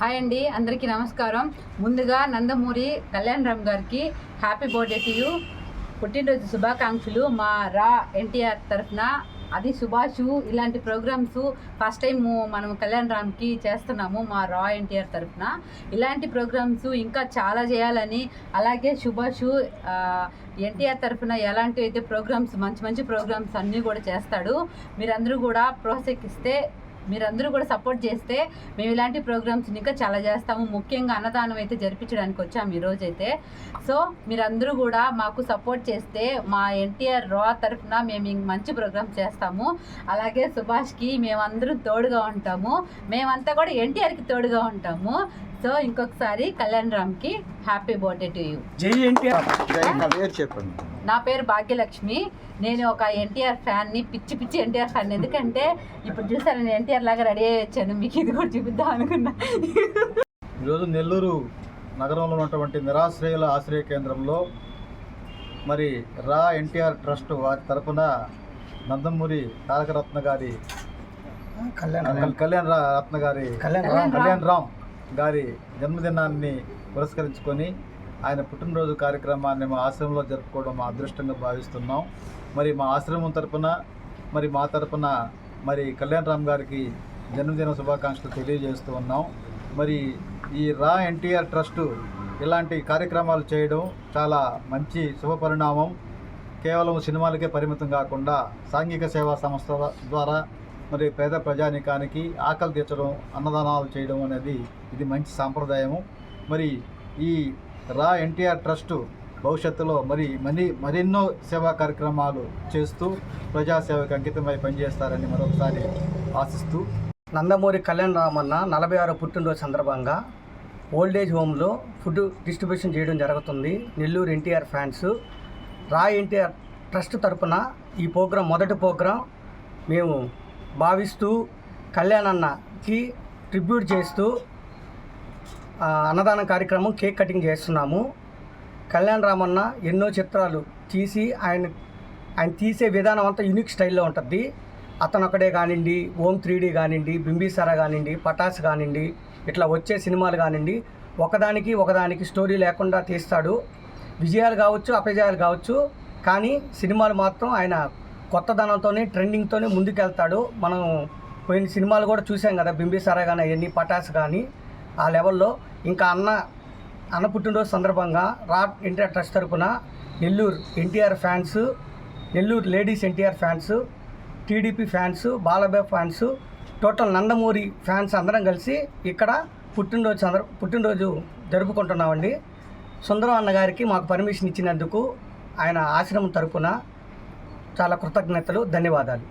Hi అండి అందరికీ నమస్కారం. ముందుగా నందమూరి కళ్యాణ్ రామ్ గారికి హ్యాపీ బర్త్డే టు యూ. పుట్టినరోజు శుభాకాంక్షలు. మా రా ఎన్టీఆర్ తరఫున అది సుభాష్ ఇలాంటి ప్రోగ్రామ్స్ ఫస్ట్ టైం మనం కళ్యాణ్ రామ్కి చేస్తున్నాము మా రా ఎన్టీఆర్ తరఫున. ఇలాంటి ప్రోగ్రామ్స్ ఇంకా చాలా చేయాలని అలాగే సుభాష్ ఎన్టీఆర్ తరఫున ఎలాంటివి అయితే ప్రోగ్రామ్స్ మంచి మంచి ప్రోగ్రామ్స్ అన్నీ కూడా చేస్తాడు. మీరందరూ కూడా ప్రోత్సహిస్తే మీరందరూ కూడా సపోర్ట్ చేస్తే మేము ఇలాంటి ప్రోగ్రామ్స్ ఇంకా చాలా చేస్తాము. ముఖ్యంగా అన్నదానం అయితే జరిపించడానికి వచ్చాము ఈరోజు అయితే సో మీరందరూ కూడా మాకు సపోర్ట్ చేస్తే మా ఎన్టీఆర్ రా తరఫున మేము మంచి ప్రోగ్రామ్స్ చేస్తాము. అలాగే సుభాష్కి మేమందరూ తోడుగా ఉంటాము. మేమంతా కూడా ఎన్టీఆర్కి తోడుగా ఉంటాము. సో ఇంకొకసారి కళ్యాణ్ రామ్కి హ్యాపీ బర్త్డే టు యూ. జై ఎన్టీఆర్. జై నా పేరు చెప్పండి. నా పేరు భాగ్యలక్ష్మి. నేను ఒక ఎన్టీఆర్ ఫ్యాన్ని పిచ్చి పిచ్చి ఎన్టీఆర్ ఫ్యాన్ ఎందుకంటే ఇప్పుడు చూసాను నేను ఎన్టీఆర్ లాగా రెడీ అయ్యి వచ్చాను. మీకు ఇది కూడా చూపిద్దాం అనుకున్నా. ఈరోజు నెల్లూరు నగరంలో ఉన్నటువంటి నిరాశ్రయుల ఆశ్రయ కేంద్రంలో మరి రా ఎన్టీఆర్ ట్రస్ట్ వారి తరపున నందమూరి తారకరత్న గారి కళ్యాణ్ కళ్యాణ్ రత్న గారి కళ్యాణ్ రామ్. గారి జన్మదినాన్ని పురస్కరించుకొని ఆయన పుట్టినరోజు కార్యక్రమాన్ని మా ఆశ్రమంలో జరుపుకోవడం మా అదృష్టంగా భావిస్తున్నాం. మరి మా ఆశ్రమం తరపున మరి మా తరపున మరి కళ్యాణ్ రామ్ గారికి జన్మదిన శుభాకాంక్షలు తెలియజేస్తూ ఉన్నాం. మరి ఈ రా ఎన్టీఆర్ ట్రస్టు ఇలాంటి కార్యక్రమాలు చేయడం చాలా మంచి శుభ పరిణామం. కేవలం సినిమాలకే పరిమితం కాకుండా సాంఘిక సేవా సంస్థ ద్వారా మరి పేద ప్రజానికానికి ఆకలి తీర్చడం అన్నదానాలు చేయడం అనేది ఇది మంచి సాంప్రదాయము. మరి ఈ రా ఎన్టీఆర్ ట్రస్టు భవిష్యత్తులో మరి మరి మరెన్నో సేవా కార్యక్రమాలు చేస్తూ ప్రజాసేవకు అంకితమై పనిచేస్తారని మరొకసారి ఆశిస్తూ. నందమూరి కళ్యాణ్ రామన్న నలభై ఆరు పుట్టినరోజు సందర్భంగా ఓల్డేజ్ హోమ్లో ఫుడ్ డిస్ట్రిబ్యూషన్ చేయడం జరుగుతుంది. నెల్లూరు ఎన్టీఆర్ ఫ్యాన్స్ రా ఎన్టీఆర్ ట్రస్ట్ తరపున ఈ ప్రోగ్రాం మొదటి ప్రోగ్రాం మేము భావిస్తూ కళ్యాణ్ అన్నకి ట్రిబ్యూట్ చేస్తూ అన్నదానం కార్యక్రమం కేక్ కటింగ్ చేస్తున్నాము. కళ్యాణ్ రామన్న ఎన్నో చిత్రాలు తీసి ఆయన ఆయన తీసే విధానం అంతా యూనిక్ స్టైల్లో ఉంటుంది అతను ఒకడే కానివ్వండి ఓం త్రీడీ కానివ్వండి బింబిసారా కానివ్వండి పటాస్ కానివ్వండి ఇట్లా వచ్చే సినిమాలు కానివ్వండి ఒకదానికి ఒకదానికి స్టోరీ లేకుండా తీస్తాడు. విజయాలు కావచ్చు అపజయాలు కావచ్చు కానీ సినిమాలు మాత్రం ఆయన కొత్తదనంతోనే ట్రెండింగ్తోనే ముందుకెళ్తాడు. మనం పోయిన సినిమాలు కూడా చూసాం కదా బింబిసారా కానీ అవన్నీ పటాస్ కానీ ఆ లెవెల్లో. ఇంకా అన్న అన్న పుట్టినరోజు సందర్భంగా రా ఎన్టీఆర్ ట్రస్ట్ తరపున Nellore NTR fans Nellore ladies NTR fans TDP fans Balabai fans total Nandamuri fans అందరం కలిసి ఇక్కడ పుట్టినరోజు సందర్ పుట్టినరోజు జరుపుకుంటున్నామండి. సుందరం అన్న గారికి మాకు పర్మిషన్ ఇచ్చినందుకు ఆయన ఆశ్రమం తరపున చాలా కృతజ్ఞతలు ధన్యవాదాలు.